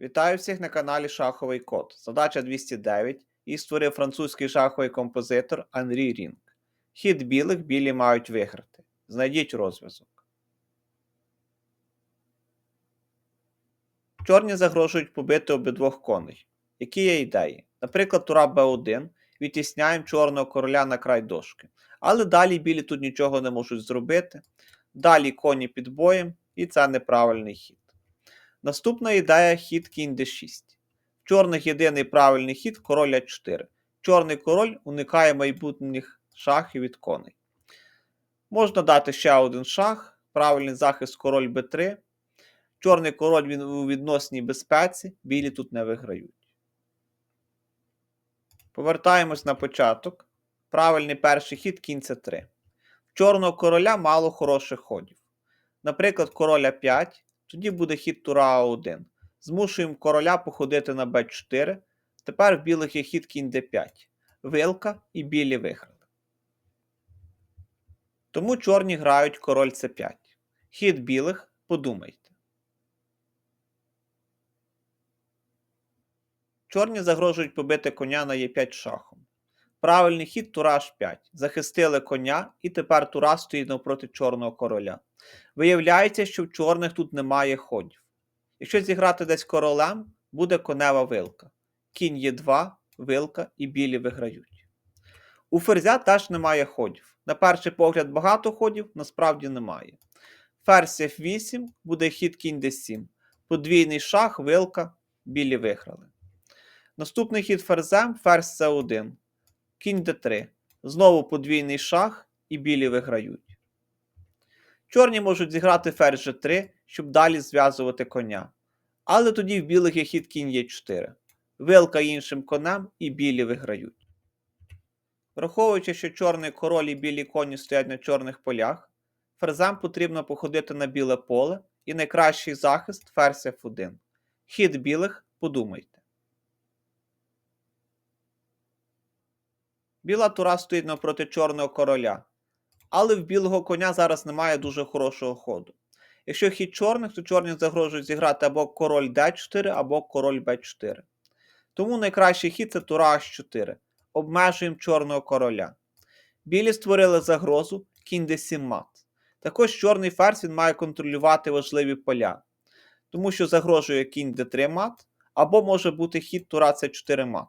Вітаю всіх на каналі Шаховий Код. Задача 209 і створив французький шаховий композитор Анрі Рінг. Хід білих білі мають виграти. Знайдіть розв'язок. Чорні загрожують побити обидвох коней. Які є ідеї? Наприклад, тура Б1 відтісняємо чорного короля на край дошки. Але далі білі тут нічого не можуть зробити. Далі коні під боєм, і це неправильний хід. Наступна ідея хід кінь d6. В чорних єдиний правильний хід король А4. Чорний король уникає майбутніх шахів від коней. Можна дати ще один шах, правильний захист король Б3. Чорний король він у відносній безпеці, білі тут не виграють. Повертаємось на початок. Правильний перший хід кінь С3. В чорного короля мало хороших ходів. Наприклад, король А5, тоді буде хід тура А1. Змушуємо короля походити на Б4. Тепер в білих є хід кінь Д5. Вилка і білі виграли. Тому чорні грають король С5. Хід білих подумайте. Чорні загрожують побити коня на Е5 шахом. Правильний хід тура H5. Захистили коня, і тепер тура стоїть навпроти чорного короля. Виявляється, що в чорних тут немає ходів. Якщо зіграти десь королем, буде конева вилка. Кінь Е2, вилка і білі виграють. У ферзя теж немає ходів. На перший погляд багато ходів, насправді немає. Ферзь F8 буде хід кінь d7. Подвійний шах, вилка, білі виграли. Наступний хід ферзем ферзь С1. Кінь d3. Знову подвійний шах і білі виграють. Чорні можуть зіграти ферзь G3, щоб далі зв'язувати коня. Але тоді в білих є хід кінь Е4. Вилка іншим конем і білі виграють. Враховуючи, що чорний король і білі коні стоять на чорних полях, ферзем потрібно походити на біле поле і найкращий захист ферзь F1. Хід білих подумайте. Біла тура стоїть навпроти чорного короля. Але в білого коня зараз немає дуже хорошого ходу. Якщо хід чорних, то чорні загрожують зіграти або король d4, або король b4. Тому найкращий хід це тура h4. Обмежуємо чорного короля. Білі створили загрозу кінь d7 мат. Також чорний ферзь він має контролювати важливі поля, тому що загрожує кінь d3 мат, або може бути хід тура c4 мат.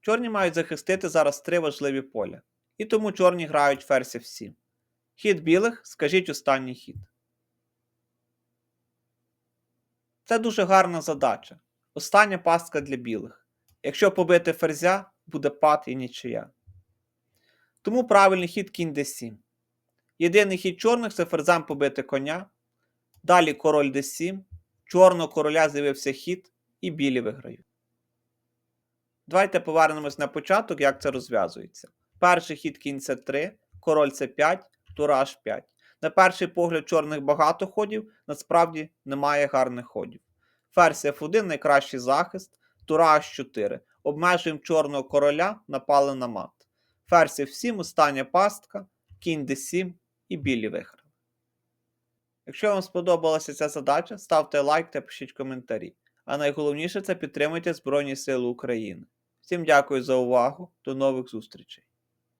Чорні мають захистити зараз три важливі поля. І тому чорні грають ферзь f7. Хід білих, скажіть останній хід. Це дуже гарна задача. Остання пастка для білих. Якщо побити ферзя, буде пад і нічия. Тому правильний хід кінь d7. Єдиний хід чорних це ферзем побити коня. Далі король d7. Чорного короля з'явився хід, і білі виграють. Давайте повернемось на початок, як це розв'язується. Перший хід кінь С3, король С5, тура H5. На перший погляд, чорних багато ходів, насправді немає гарних ходів. Ферзь F1 найкращий захист, тура H4. Обмежуємо чорного короля, напали на мат. Ферзь F7, остання пастка, кінь D7 і білі виграли. Якщо вам сподобалася ця задача, ставте лайк та пишіть коментарі. А найголовніше це підтримуйте Збройні Сили України. Всім дякую за увагу, до нових зустрічей!